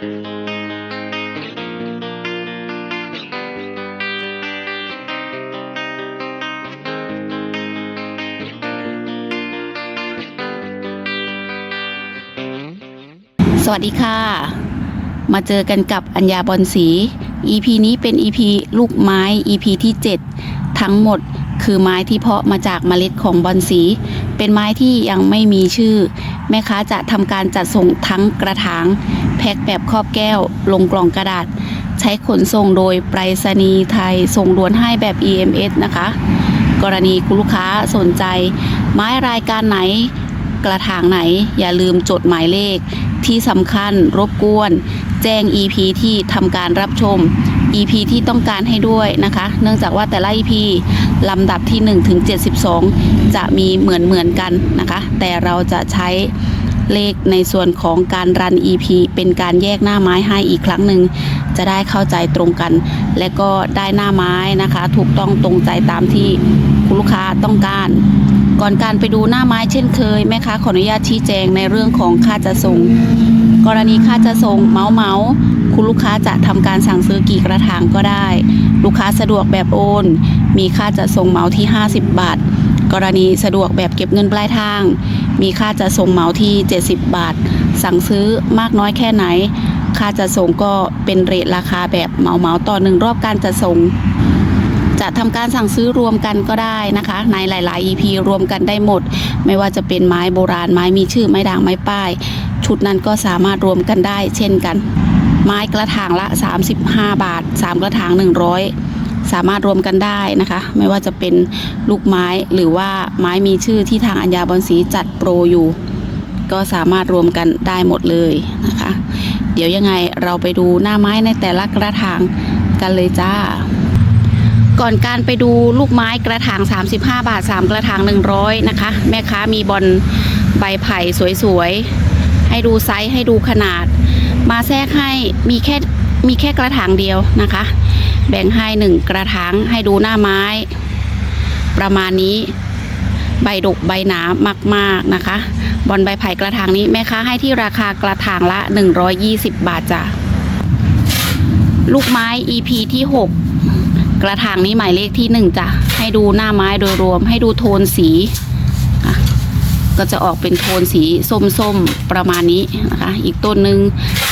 สวัสดีค่ะ มาเจอกันกับอัญญาบอลสี EP นี้เป็น EP ลูกไม้ EP ที่ 7 ทั้งหมดคือไม้ที่เพาะมาจากเมล็ดของบอลสี เป็นไม้ที่ยังไม่มีชื่อ แม่ค้าจะทำการจัดส่งทั้งกระถาง แพ็คแบบครอบแก้ว ลงกล่องกระดาษ ใช้ขนส่งโดยไปรษณีย์ไทยส่งด่วนให้แบบ EMS นะคะ กรณีคุณลูกค้าสนใจ ไม้รายการไหนกระถางไหน อย่าลืมจดหมายเลข ที่สำคัญรบกวน แจ้ง EP ที่ทำการรับชม EP ที่ต้องการให้ด้วยนะคะ เนื่องจากว่าแต่ละ EP ลำดับที่1ถึง72 จะมีเหมือนเหมือนกันนะคะ แต่เราจะใช้ เลขในส่วนของการรัน EP เป็นการแยกหน้าไม้ให้อีกครั้งหนึ่งจะได้เข้าใจตรงกัน และก็ได้หน้าไม้นะคะ ถูกต้องตรงใจตามที่คุณลูกค้าต้องการ ก่อนการไปดูหน้าไม้เช่นเคยแม่ค้าขออนุญาตชี้แจงในเรื่องของค่าจะส่ง กรณีค่าจะส่งเมาส์เมาส์คุณลูกค้าจะทำการสั่งซื้อกี่กระถางก็ได้ ลูกค้าสะดวกแบบโอน มีค่าจะส่งเมาส์ที่ 50 บาท กรณีสะดวกแบบเก็บเงินปลายทาง มีค่าจะส่งเมาส์ที่ 70 บาท สั่งซื้อมากน้อยแค่ไหน ค่าจะส่งก็เป็นเรทราคาแบบเหมาเมาต่อหนึ่งรอบการจะส่ง จะทำการสั่งซื้อรวมกันก็ได้นะคะ ในหลาย ๆ EP รวมกันได้หมด ไม่ว่าจะเป็นไม้โบราณไม้มีชื่อไม้ด่างไม้ป้าย ชุดนั้นก็สามารถรวมกันได้เช่นกัน ไม้กระถางละ 35 บาท 3 กระถาง 100 สามารถรวมกันได้นะคะ ไม่ว่าจะเป็นลูกไม้หรือว่าไม้มีชื่อที่ทางอัญญาบอลสีจัดโปรอยู่ ก็สามารถรวมกันได้หมดเลยนะคะ เดี๋ยวยังไงเราไปดูหน้าไม้ในแต่ละกระถางกันเลยจ้า ก่อนการไปดูลูกไม้กระถาง 35 บาท 3 กระถาง 100 นะคะ แม่ค้ามีบอลใบไผ่สวยๆ ให้ดูไซส์ให้ดูขนาด มาแทรกให้มีแค่มีแค่กระถางเดียวนะคะ แบ่งให้หนึ่งกระถางให้ดูหน้าไม้ ประมาณนี้ ใบดกใบหนามากๆนะคะ บอลใบไผ่กระถางนี้แม่ค้าให้ที่ราคากระถางละ 120 บาทจ้ะลูกไม้ EP ที่ 6 กระถางนี้หมายเลขที่หนึ่งจ้ะให้ดูหน้าไม้โดยรวม ให้ดูโทนสีก็จะออกเป็นโทนสีส้มๆประมาณนี้นะคะ อีกต้นหนึ่ง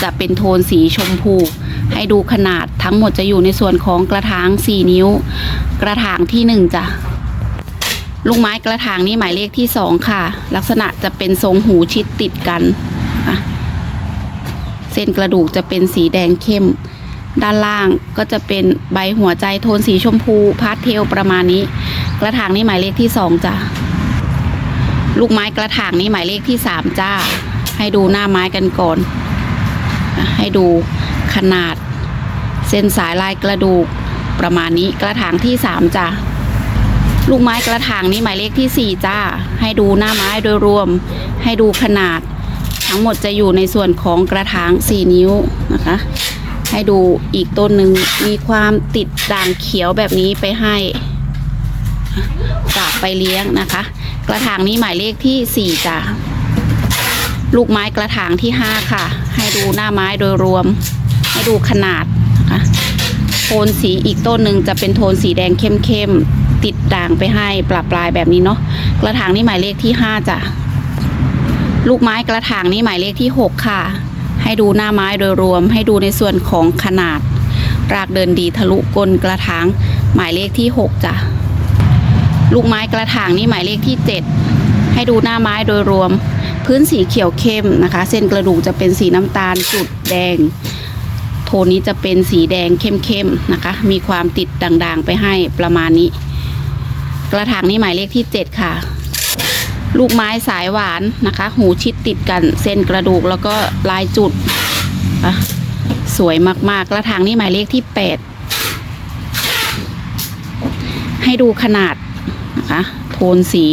จะเป็นโทนสีชมพู ให้ดูขนาดทั้งหมดจะอยู่ในส่วนของกระถาง4 นิ้ว กระถางที่หนึ่งจ้ะลูกไม้กระถางนี้หมายเลขที่สองค่ะ ลักษณะจะเป็นทรงหูชิดติดกันเส้นกระดูกจะเป็นสีแดงเข้ม ด้านล่างก็จะเป็นใบหัวใจโทนสีชมพูพาสเทลประมาณนี้ กระถางนี้หมายเลขที่สองจ้ะลูกไม้กระถางนี้หมายเลขที่สามจ้า ให้ดูหน้าไม้กันก่อน ให้ดู ขนาด เส้นสายลายกระดูก ประมาณนี้กระถางที่สามจ้ะลูกไม้กระถางนี้หมายเลขที่สี่จ้า ให้ดูหน้าไม้โดยรวม ให้ดูขนาด ทั้งหมดจะอยู่ในส่วนของกระถางสี่นิ้วนะคะ ให้ดูอีกต้นหนึ่งมีความติดด่างเขียวแบบนี้ไปให้ฝากไปเลี้ยงนะคะ กระถางนี้หมายเลขที่สี่จ้ะลูกไม้กระถางที่ห้าค่ะ ให้ดูหน้าไม้โดยรวม ดูขนาดนะคะโทนสีอีกต้นหนึ่งจะเป็นโทนสีแดงเข้มๆติดด่างไปให้ปลาปลายแบบนี้เนาะกระถางนี้หมายเลขที่ห้าจ้ะลูกไม้กระถางนี้หมายเลขที่หกค่ะ ให้ดูหน้าไม้โดยรวม ให้ดูในส่วนของขนาด รากเดินดีทะลุก้นกระถางหมายเลขที่6จ้ะลูกไม้กระถางนี่หมายเลขที่7ให้ดูหน้าไม้โดยรวม พื้นสีเขียวเข้มนะคะ เส้นกระดูกจะเป็นสีน้ำตาลจุดแดง โทนนี้จะเป็นสีแดงเข้มๆนะคะ มีความติดด่างๆไปให้ประมาณนี้ กระถางนี้หมายเลขที่ 7 ค่ะ ลูกไม้สายหวานนะคะ หูชิดติดกันเส้นกระดูกแล้วก็ลายจุดสวยมากๆ กระถางนี่หมายเลขที่ 8 ให้ดูขนาดนะคะโทนสี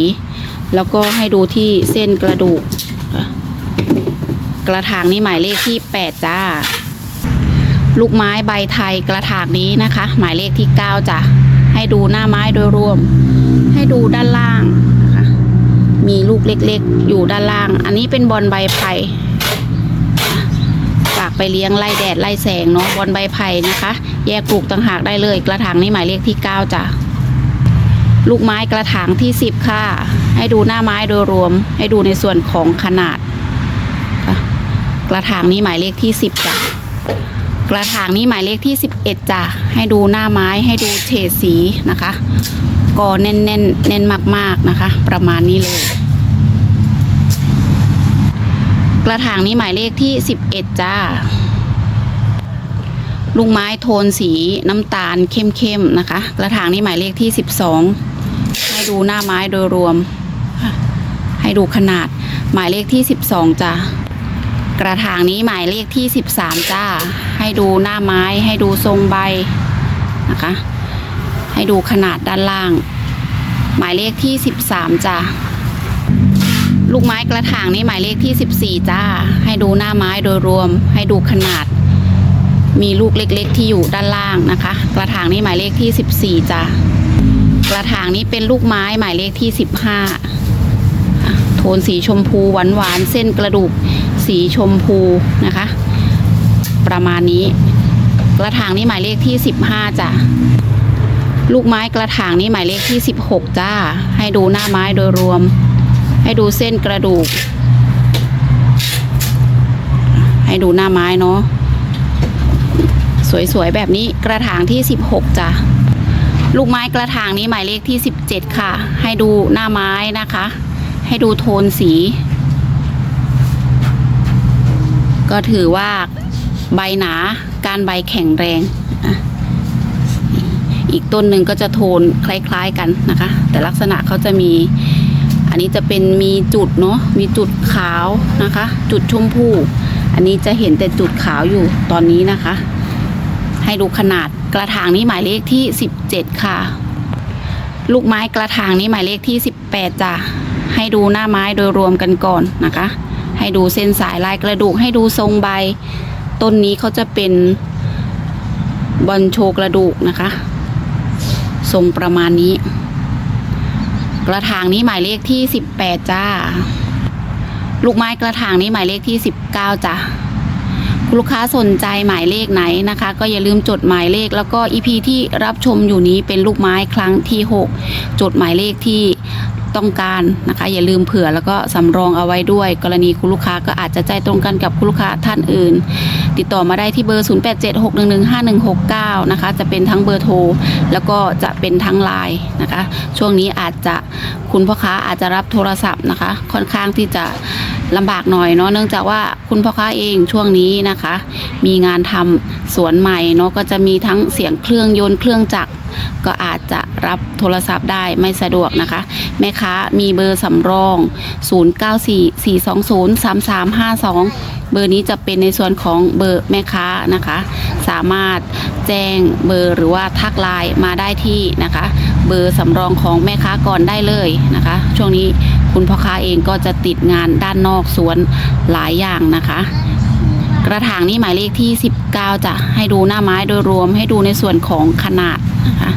แล้วก็ให้ดูที่เส้นกระดูก กระถางนี่หมายเลขที่ 8 จ้า ลูกไม้ใบไทยกระถางนี้นะคะ หมายเลขที่9จ้ะให้ดูหน้าไม้โดยรวม ให้ดูด้านล่างนะคะมีลูกเล็กๆ อยู่ด้านล่าง อันนี้เป็นบอลใบไผ่ฝากไปเลี้ยงไล่แดดไล่แสงเนาะบอนใบไผ่นะคะ แยกปลูกต่างหากได้เลย กระถางนี้หมายเลขที่9จ้ะลูกไม้กระถางที่ 10 ค่ะ ให้ดูหน้าไม้โดยรวม ให้ดูในส่วนของขนาด กระถางนี้หมายเลขที่ 10จ้ะ กระถางนี้หมายเลขที่ 11จ้ะให้ดูหน้าไม้ให้ดูเฉดสีนะคะก็แน่นแน่นแน่นมากๆนะคะ ประมาณนี้เลย กระถางนี้หมายเลขที่ 11 จ้าลูกไม้โทนสีน้ำตาลเข้มๆนะคะ กระถางนี้หมายเลขที่ 12 ให้ดูหน้าไม้โดยรวม ให้ดูขนาดหมายเลขที่ 12 จ้ากระถางนี้หมายเลขที่ 13 จ้า ให้ดูหน้าไม้ให้ดูทรงใบนะคะ ให้ดูขนาดด้านล่าง หมายเลขที่ 13 จ้าลูกไม้กระถางนี้หมายเลขที่ 14 จ้า ให้ดูหน้าไม้โดยรวม ให้ดูขนาด มีลูกเล็กๆ ที่อยู่ด้านล่างนะคะ กระถางนี้หมายเลขที่ 14 จ้ากระถางนี้เป็นลูกไม้หมายเลขที่ 15 โทนสีชมพูหวานๆเส้นกระดูกสีชมพูนะคะ ประมาณนี้ กระถางนี้หมายเลขที่15จ้ะลูกไม้กระถางนี้หมายเลขที่16จ้า ให้ดูหน้าไม้โดยรวม ให้ดูเส้นกระดูก ให้ดูหน้าไม้เนาะสวยๆแบบนี้กระถางที่16จ้ะลูกไม้กระถางนี้หมายเลขที่17ค่ะ ให้ดูหน้าไม้นะคะ ให้ดูโทนสี ก็ถือว่า ใบหนาการใบแข็งแรงอีกต้นหนึ่งก็จะโทนคล้ายๆกันนะคะ แต่ลักษณะเขาจะมี อันนี้จะเป็นมีจุดเนาะมีจุดขาวนะคะ จุดชมพูอันนี้จะเห็นแต่จุดขาวอยู่ตอนนี้นะคะ ให้ดูขนาดกระถางนี้หมายเลขที่ 17 ค่ะ ลูกไม้กระถางนี้หมายเลขที่ 18จ้ะให้ดูหน้าไม้โดยรวมกันก่อนนะคะ ให้ดูเส้นสายลายกระดูกให้ดูทรงใบ ต้นนี้เขาจะเป็นบอลโชกระดูกนะคะ ทรงประมาณนี้ กระถางนี้หมายเลขที่18จ้า ลูกไม้กระถางนี้หมายเลขที่19จ้าคุณลูกค้าสนใจหมายเลขไหนนะคะ ก็อย่าลืมจดหมายเลขแล้วก็อีพีที่รับชมอยู่นี้เป็นลูกไม้ครั้งที่ 6 จดหมายเลขที่ ต้องการนะคะ อย่าลืมเผื่อแล้วก็สำรองเอาไว้ด้วย กรณีคุณลูกค้าก็อาจจะใจตรงกันกับคุณลูกค้าท่านอื่น ติดต่อมาได้ที่เบอร์ 0876115169 นะคะ จะเป็นทั้งเบอร์โทร แล้วก็จะเป็นทั้งไลน์นะคะ ช่วงนี้อาจจะคุณพ่อค้าอาจจะรับโทรศัพท์นะคะ ค่อนข้างที่จะลำบากหน่อยเนาะเนื่องจากว่าคุณพ่อค้าเองช่วงนี้นะคะ มีงานทำสวนใหม่เนาะก็จะมีทั้งเสียงเครื่องยนต์เครื่องจักรก็อาจจะ รับโทรศัพท์ได้ไม่สะดวกนะคะ แม่ค้ามีเบอร์สำรอง 0944203352 เบอร์นี้จะเป็นในส่วนของเบอร์แม่ค้านะคะ สามารถแจ้งเบอร์หรือว่าทักไลน์มาได้ที่นะคะ เบอร์สำรองของแม่ค้าก่อนได้เลยนะคะ ช่วงนี้คุณพ่อค้าเองก็จะติดงานด้านนอกสวนหลายอย่างนะคะกระถางนี้หมายเลขที่ 19จะให้ดูหน้าไม้โดยรวมให้ดูในส่วนของขนาดนะคะ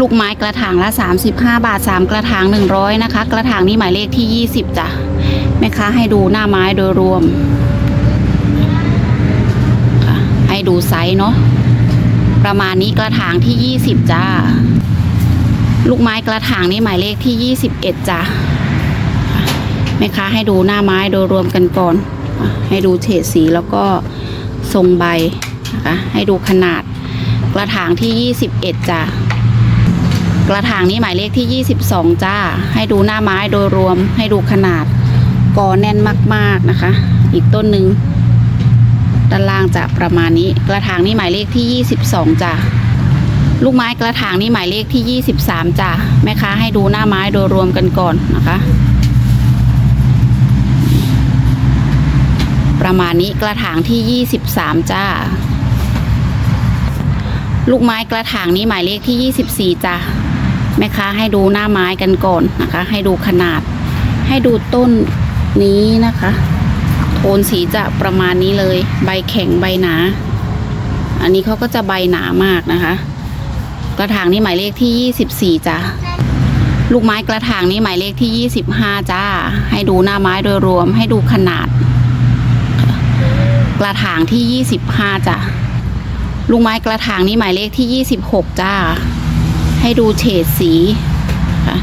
ลูกไม้กระถางละ 35 บาท 3 กระถาง 100 นะคะ กระถางนี้หมายเลขที่ 20จ้ะแม่ค้าให้ดูหน้าไม้โดยรวมค่ะให้ดูไซส์เนาะประมาณนี้กระถางที่ 20 จ้า ลูกไม้กระถางนี้หมายเลขที่ 21 จ้ะแม่ค้าให้ดูหน้าไม้โดยรวมกันก่อน ให้ดูเฉดสีแล้วก็ทรงใบนะคะให้ดูขนาดกระถางที่ 21 จ้ะ กระถางนี้หมายเลขที่ 22 จ้า ให้ดูหน้าไม้โดยรวม ให้ดูขนาดกอแน่นมาก ๆนะคะ อีกต้นหนึ่งด้านล่างจะประมาณนี้ กระถางนี้หมายเลขที่ 22 จ้ะลูกไม้กระถางนี้หมายเลขที่ 23 จ้ะแม่ค้าให้ดูหน้าไม้โดยรวมกันก่อนนะคะ ประมาณนี้กระถางที่ 23 จ้าลูกไม้กระถางนี้หมายเลขที่ 24 จ้า แม่ค้าให้ดูหน้าไม้กันก่อนนะคะ ให้ดูขนาด ให้ดูต้นนี้นะคะ โทนสีจะประมาณนี้เลย ใบแข็งใบหนา อันนี้เขาก็จะใบหนามากนะคะ กระถางนี้หมายเลขที่ 24จ้าลูกไม้กระถางนี้หมายเลขที่ 25 จ้า ให้ดูหน้าไม้โดยรวม ให้ดูขนาด กระถางที่ 25 จ้ะลูกไม้กระถางนี้หมายเลขที่ 26 จ้า ให้ดูเฉดสีค่ะ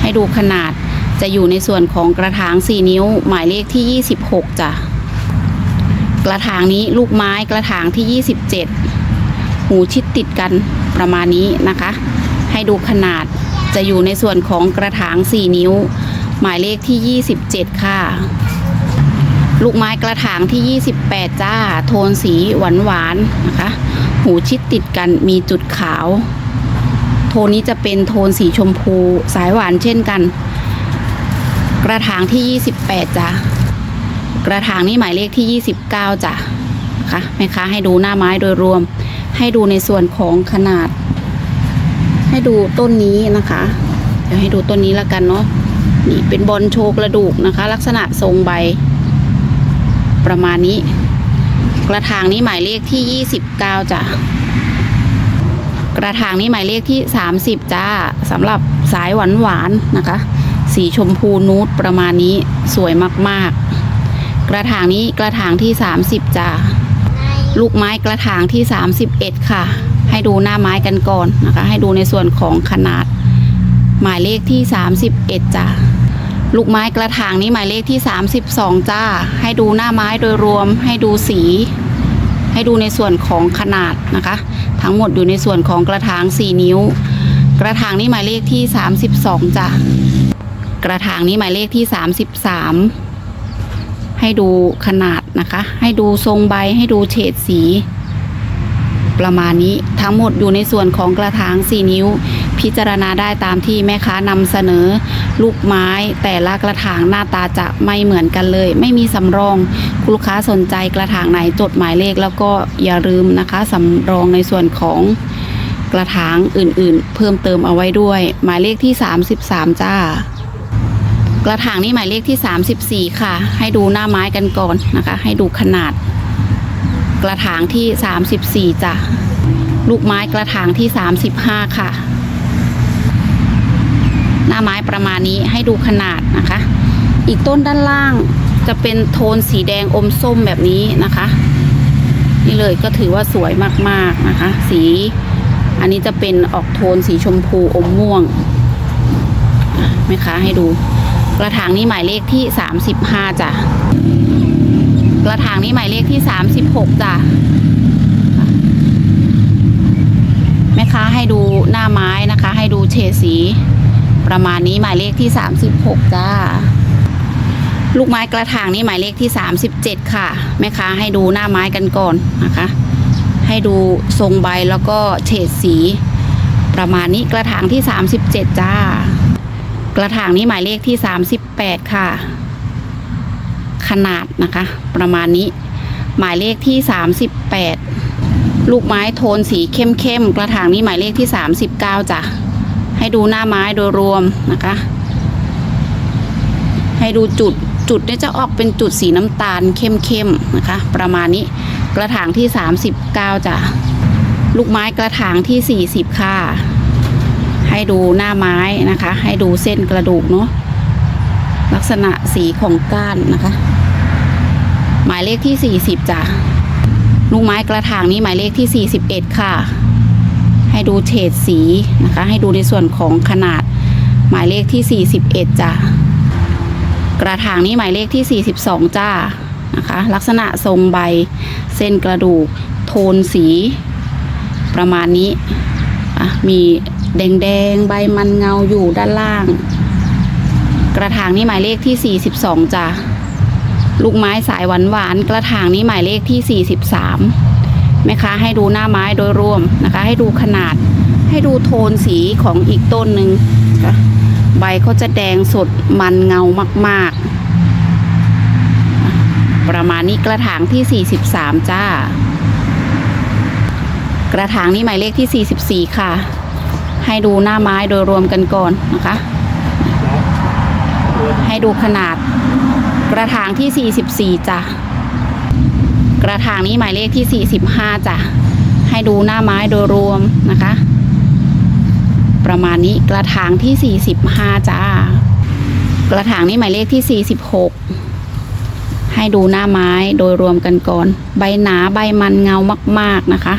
ให้ดูขนาดจะอยู่ในส่วนของกระถาง 4 นิ้ว หมายเลขที่ 26จ้ะกระถางนี้ลูกไม้กระถางที่ 27 หูชิดติดกันประมาณนี้นะคะ ให้ดูขนาดจะอยู่ในส่วนของกระถาง 4 นิ้ว หมายเลขที่ 27 ค่ะ ลูกไม้กระถางที่ 28 จ้า โทนสีหวานหวานๆนะคะ หูชิดติดกันมีจุดขาว โทนนี้จะเป็นโทนสีชมพูสายหวานเช่นกัน กระถางที่ 28จ้ะกระถางนี้หมายเลขที่ 29จ้ะนะคะแม่ค้าให้ดูหน้าไม้โดยรวม ให้ดูในส่วนของขนาด ให้ดูต้นนี้นะคะ เดี๋ยวให้ดูต้นนี้แล้วกันเนาะนี่เป็นบอลโชกระดูกนะคะ ลักษณะทรงใบ ประมาณนี้ กระถางนี้หมายเลขที่ 29จ้ะ กระถางนี้หมายเลขที่ 30 จ้าสำหรับสายหวานหวานนะคะ สีชมพูนูดประมาณนี้สวยมากๆ กระถางนี้กระถางที่ 30 จ้าลูกไม้กระถางที่ 31 ค่ะ ให้ดูหน้าไม้กันก่อนนะคะ ให้ดูในส่วนของขนาด หมายเลขที่ 31 จ้าลูกไม้กระถางนี้หมายเลขที่ 32 จ้า ให้ดูหน้าไม้โดยรวมให้ดูสี ให้ดูในส่วนของขนาดนะคะ ทั้งหมดอยู่ในส่วนของกระถาง 4 นิ้ว กระถางนี้หมายเลขที่ 32จ้ะกระถางนี้หมายเลขที่ 33 ให้ดูขนาดนะคะ ให้ดูทรงใบให้ดูเฉดสี ประมาณนี้ทั้งหมดอยู่ในส่วนของกระถาง 4 นิ้ว พิจารณาได้ตามที่แม่ค้านำเสนอ ลูกไม้แต่ละกระถางหน้าตาจะไม่เหมือนกันเลย ไม่มีสำรองคุณลูกค้าสนใจกระถางไหนจดหมายเลขแล้วก็อย่าลืมนะคะสำรองในส่วนของกระถางอื่นๆ เพิ่มเติมเอาไว้ด้วย หมายเลขที่ 33 จ้ากระถางนี้หมายเลขที่ 34 ค่ะ ให้ดูหน้าไม้กันก่อนนะคะ ให้ดูขนาด กระถางที่ 34จ้ะลูกไม้กระถางที่ 35 ค่ะ หน้าไม้ประมาณนี้ให้ดูขนาดนะคะ อีกต้นด้านล่างจะเป็นโทนสีแดงอมส้มแบบนี้นะคะ นี่เลยก็ถือว่าสวยมากๆนะคะ สีอันนี้จะเป็นออกโทนสีชมพูอมม่วงอะแม่ค้าให้ดู กระถางนี้หมายเลขที่ 35จ้ะกระถางนี้หมายเลขที่ 36จ้ะแม่ค้าให้ดูหน้าไม้นะคะ ให้ดูเฉดสี ประมาณนี้หมายเลขที่ 36 จ้า ลูกไม้กระถางนี้หมายเลขที่ 37 ค่ะ แม่ค้าให้ดูหน้าไม้กันก่อนนะคะ ให้ดูทรงใบแล้วก็เฉดสี ประมาณนี้กระถางที่ 37 จ้า กระถางนี้หมายเลขที่ 38 ค่ะ ขนาดนะคะ ประมาณนี้ หมายเลขที่ 38ลูกไม้โทนสีเข้มๆ กระถางนี้หมายเลขที่ 39จ้ะ ให้ดูหน้าไม้โดยรวมนะคะ ให้ดูจุดจุดเนี่ยจะออกเป็นจุดสีน้ำตาลเข้มๆนะคะ ประมาณนี้กระถางที่ 39จ้ะลูกไม้กระถางที่ 40 ค่ะ ให้ดูหน้าไม้นะคะ ให้ดูเส้นกระดูกเนาะลักษณะสีของก้านนะคะ หมายเลขที่ 40จ้ะลูกไม้กระถางนี้หมายเลขที่ 41 ค่ะ ให้ดูเฉดสีนะคะ ให้ดูในส่วนของขนาดหมายเลขที่ 41จ้ะกระถางนี้หมายเลขที่ 42 จ้านะคะ ลักษณะทรงใบ เส้นกระดูก โทนสี ประมาณนี้มีแดงๆใบมันเงาอยู่ด้านล่าง กระถางนี้หมายเลขที่ 42จ้ะลูกไม้สายหวานหวานๆกระถางนี้หมายเลขที่ 43 แม่ค้าให้ดูหน้าไม้โดยรวมนะคะ ให้ดูขนาด ให้ดูโทนสีของอีกต้นหนึ่งนะคะใบเขาจะแดงสดมันเงามาก ๆ ประมาณนี้กระถางที่ 43 จ้า กระถางนี้หมายเลขที่ 44 ค่ะ ให้ดูหน้าไม้โดยรวมกันก่อนนะคะ ให้ดูขนาด กระถางที่ 44 จ้ะ กระถางนี้หมายเลขที่ 45จ้ะให้ดูหน้าไม้โดยรวมนะคะ ประมาณนี้กระถางที่ 45จ้ากระถางนี้หมายเลขที่ 46 ให้ดูหน้าไม้โดยรวมกันก่อน ใบหนาใบมันเงามาก ๆนะคะ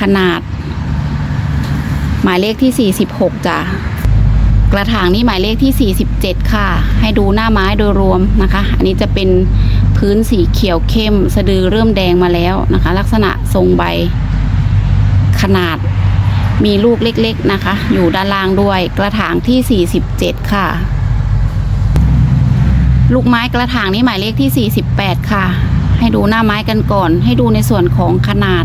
ขนาด หมายเลขที่ 46จ้ะกระถางนี้หมายเลขที่ 47 ค่ะ ให้ดูหน้าไม้โดยรวมนะคะ อันนี้จะเป็น พื้นสีเขียวเข้ม สะดือเริ่มแดงมาแล้วนะคะ ลักษณะทรงใบ ขนาดมีลูกเล็กๆนะคะ อยู่ด้านล่างด้วยกระถางที่ 47 ค่ะ ลูกไม้กระถางนี้หมายเลขที่ 48 ค่ะ ให้ดูหน้าไม้กันก่อน ให้ดูในส่วนของขนาด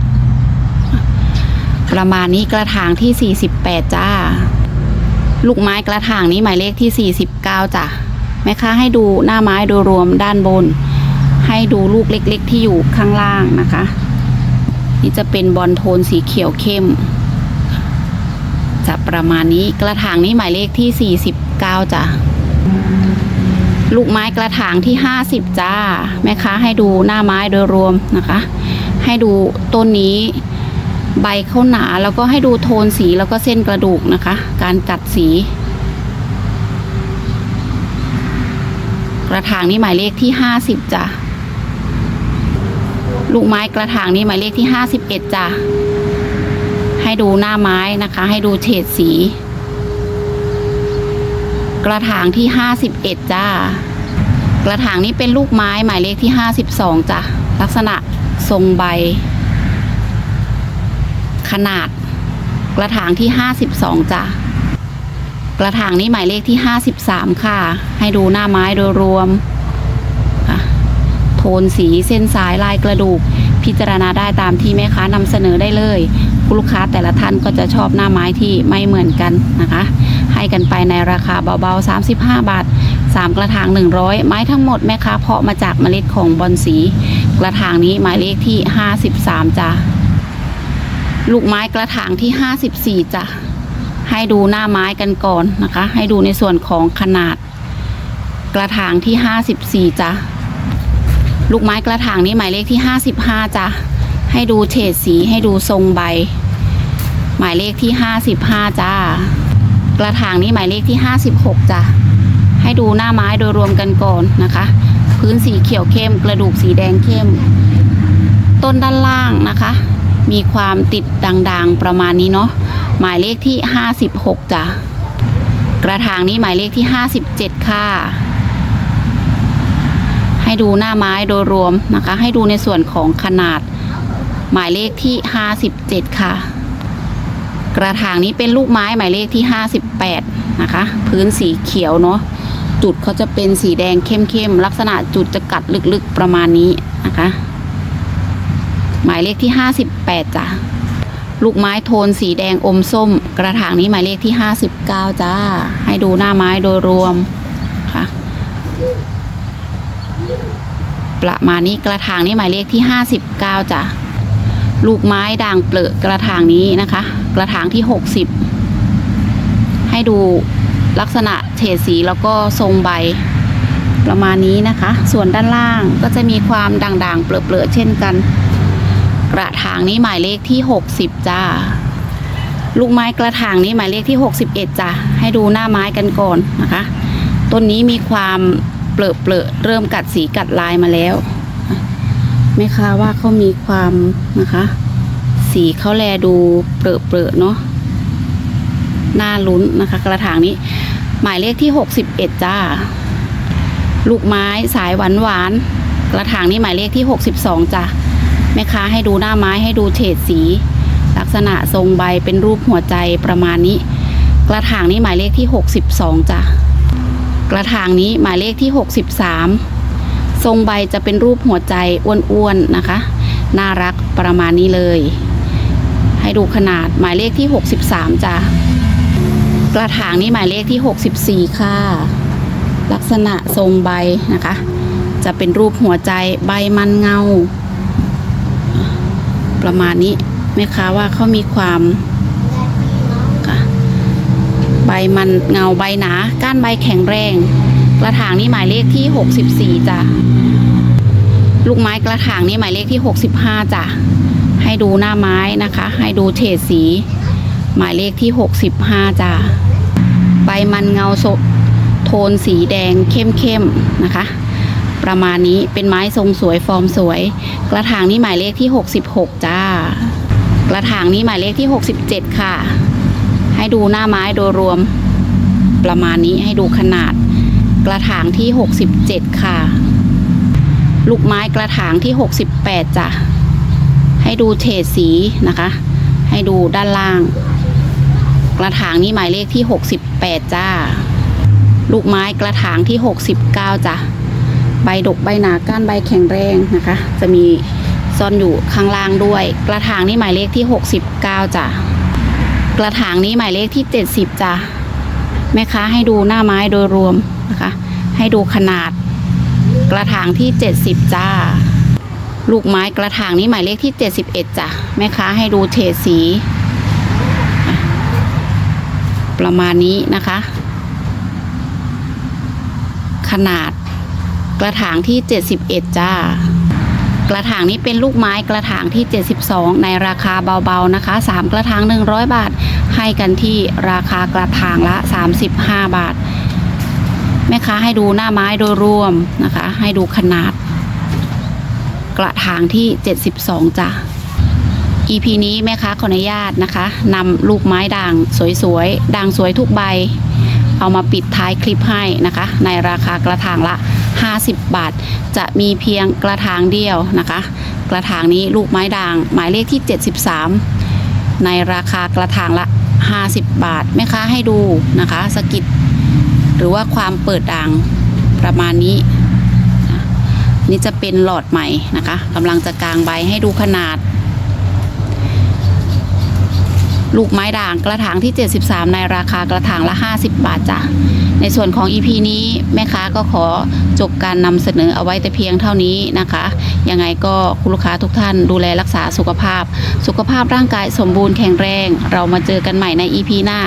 ประมาณนี้กระถางที่ 48 จ้า ลูกไม้กระถางนี้หมายเลขที่ 49 จ้ะแม่ค้าให้ดูหน้าไม้โดยรวมด้านบน ให้ดูลูกเล็กๆ ที่อยู่ข้างล่างนะคะ นี่จะเป็นบอลโทนสีเขียวเข้ม จะประมาณนี้กระถางนี้หมายเลขที่ 49จ้ะลูกไม้กระถางที่ 50 จ้า แม่ค้าให้ดูหน้าไม้โดยรวมนะคะ ให้ดูต้นนี้ใบเข้าหนาแล้วก็ให้ดูโทนสีแล้วก็เส้นกระดูกนะคะ การกัดสี กระถางนี้หมายเลขที่ 50จ้ะ ลูกไม้กระถางนี้หมายเลขที่ 51จ้ะให้ดูหน้าไม้นะคะ ให้ดูเฉดสี กระถางที่ 51จ้ากระถางนี้เป็นลูกไม้หมายเลขที่ 52จ้ะลักษณะทรงใบ ขนาด กระถางที่ 52จ้ะกระถางนี้หมายเลขที่ 53 ค่ะ ให้ดูหน้าไม้โดยรวม นสีเส้นสายลายกระดูก พิจารณาได้ตามที่แม่ค้านำเสนอได้เลยลูกค้าแต่ละท่านก็จะชอบหน้าไม้ที่ไม่เหมือนกันนะคะ ให้กันไปในราคาเบาๆ 35 บาท 3 กระถาง 100 ไม้ทั้งหมดแม่ค้าเพาะมาจากเมล็ดของบอนสี กระถางนี้หมายเลขที่ 53จ้ะลูกไม้กระถางที่ 54จ้ะให้ดูหน้าไม้กันก่อนนะคะ ให้ดูในส่วนของขนาด กระถางที่ 54จ้ะ ลูกไม้กระถางนี้หมายเลขที่ 55จ้ะให้ดูเฉดสีให้ดูทรงใบ หมายเลขที่ 55จ้ากระถางนี้หมายเลขที่ 56จ้ะให้ดูหน้าไม้โดยรวมกันก่อนนะคะ พื้นสีเขียวเข้ม กระดูกสีแดงเข้ม ต้นด้านล่างนะคะ มีความติดด่างๆประมาณนี้เนาะหมายเลขที่ 56จ้ะกระถางนี้หมายเลขที่ 57 ค่ะ ให้ดูหน้าไม้โดยรวมนะคะ ให้ดูในส่วนของขนาดหมายเลขที่ 57 ค่ะ กระถางนี้เป็นลูกไม้หมายเลขที่ 58 นะคะ พื้นสีเขียวเนาะจุดเขาจะเป็นสีแดงเข้มๆลักษณะจุดจะกัดลึกๆประมาณนี้นะคะ หมายเลขที่ 58จ้ะลูกไม้โทนสีแดงอมส้ม กระถางนี้หมายเลขที่ 59จ้าให้ดูหน้าไม้โดยรวมค่ะ ประมาณนี้กระถางนี้หมายเลขที่ 59จ้ะลูกไม้ด่างเปลือกกระถางนี้นะคะ กระถางที่ 60 ให้ดูลักษณะเฉดสีแล้วก็ทรงใบประมาณนี้นะคะ ส่วนด้านล่างก็จะมีความด่างๆ เปลือกๆเช่นกัน กระถางนี้หมายเลขที่ 60 จ้า ลูกไม้กระถางนี้หมายเลขที่ 61 จ้ะให้ดูหน้าไม้กันก่อนนะคะ ต้นนี้มีความ เปลือกเปลือกเริ่มกัดสีกัดลายมาแล้วแม่ค้าว่าเขามีความนะคะ สีเขาแลดูเปลือกเปลือกเนาะน่าลุ้นนะคะ กระถางนี้ หมายเลขที่ 61 จ้า ลูกไม้สายหวานหวานกระถางนี้หมายเลขที่ 62 จ้ะแม่ค้าให้ดูหน้าไม้ให้ดูเฉดสี ลักษณะทรงใบเป็นรูปหัวใจประมาณนี้ กระถางนี้หมายเลขที่ 62 จ้ะ กระถางนี้หมายเลขที่ 63 ทรงใบจะเป็นรูปหัวใจอ้วนๆนะคะ น่ารักประมาณนี้เลย ให้ดูขนาดหมายเลขที่ 63จ้ะกระถางนี้หมายเลขที่ 64 ค่ะ ลักษณะทรงใบนะคะ จะเป็นรูปหัวใจใบมันเงา ประมาณนี้แม่ค้าว่าเขามีความ ใบมันเงาใบหนา ก้านใบแข็งแรง กระถางนี้หมายเลขที่ 64จ้ะลูกไม้กระถางนี้หมายเลขที่ 65จ้ะให้ดูหน้าไม้นะคะ ให้ดูเฉดสี หมายเลขที่ 65จ้ะใบมันเงาสดโทนสีแดงเข้มๆนะคะ ประมาณนี้เป็นไม้ทรงสวยฟอร์มสวย กระถางนี้หมายเลขที่ 66 จ้า กระถางนี้หมายเลขที่ 67 ค่ะ ให้ดูหน้าไม้โดยรวมประมาณนี้ให้ดูขนาดกระถางที่ 67 ค่ะ ลูกไม้กระถางที่ 68 จ้ะ ให้ดูเฉดสีนะคะ ให้ดูด้านล่าง กระถางนี้หมายเลขที่ 68 จ้า ลูกไม้กระถางที่ 69 จ้ะ ใบดกใบหนาก้านใบแข็งแรงนะคะ จะมีซ่อนอยู่ข้างล่างด้วย กระถางนี้หมายเลขที่ 69 จ้ะ กระถางนี้หมายเลขที่ 70จ้ะแม่ค้าให้ดูหน้าไม้โดยรวมนะคะ ให้ดูขนาด กระถางที่ 70 จ้า ลูกไม้กระถางนี้หมายเลขที่ 71 จ้ะแม่ค้าให้ดูเฉดสี ประมาณนี้นะคะ ขนาดกระถางที่ 71 จ้า กระถางนี้เป็นลูกไม้กระถางที่ 72 ในราคาเบาๆนะคะ 3 กระถาง 100 บาท ให้กันที่ราคากระถางละ 35 บาท แม่ค้าให้ดูหน้าไม้โดยรวมนะคะ ให้ดูขนาด กระถางที่ 72 จ้ะ EP นี้แม่ค้าขออนุญาตนะคะนำลูกไม้ด่างสวยๆด่างสวยทุกใบ เอามาปิดท้ายคลิปให้นะคะ ในราคากระถางละ 50 บาท จะมีเพียงกระถางเดียวนะคะ กระถางนี้ลูกไม้ด่าง หมายเลขที่ 73 ในราคากระถางละ 50 บาทแม่ค้าให้ดูนะคะสกิดหรือว่าความเปิดด่างประมาณนี้ นี่จะเป็นหลอดใหม่นะคะกำลังจะกางใบให้ดูขนาด ลูกไม้ด่างกระถางที่ 73 ในราคากระถางละ 50 บาทจ้ะในส่วนของ EP นี้แม่ค้าก็ขอจบการนำเสนอเอาไว้แต่เพียงเท่านี้นะคะ ยังไงก็คุณลูกค้าทุกท่านดูแลรักษาสุขภาพ สุขภาพร่างกายสมบูรณ์แข็งแรง เรามาเจอกันใหม่ใน EP หน้า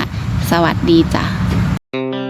สวัสดีจ้ะ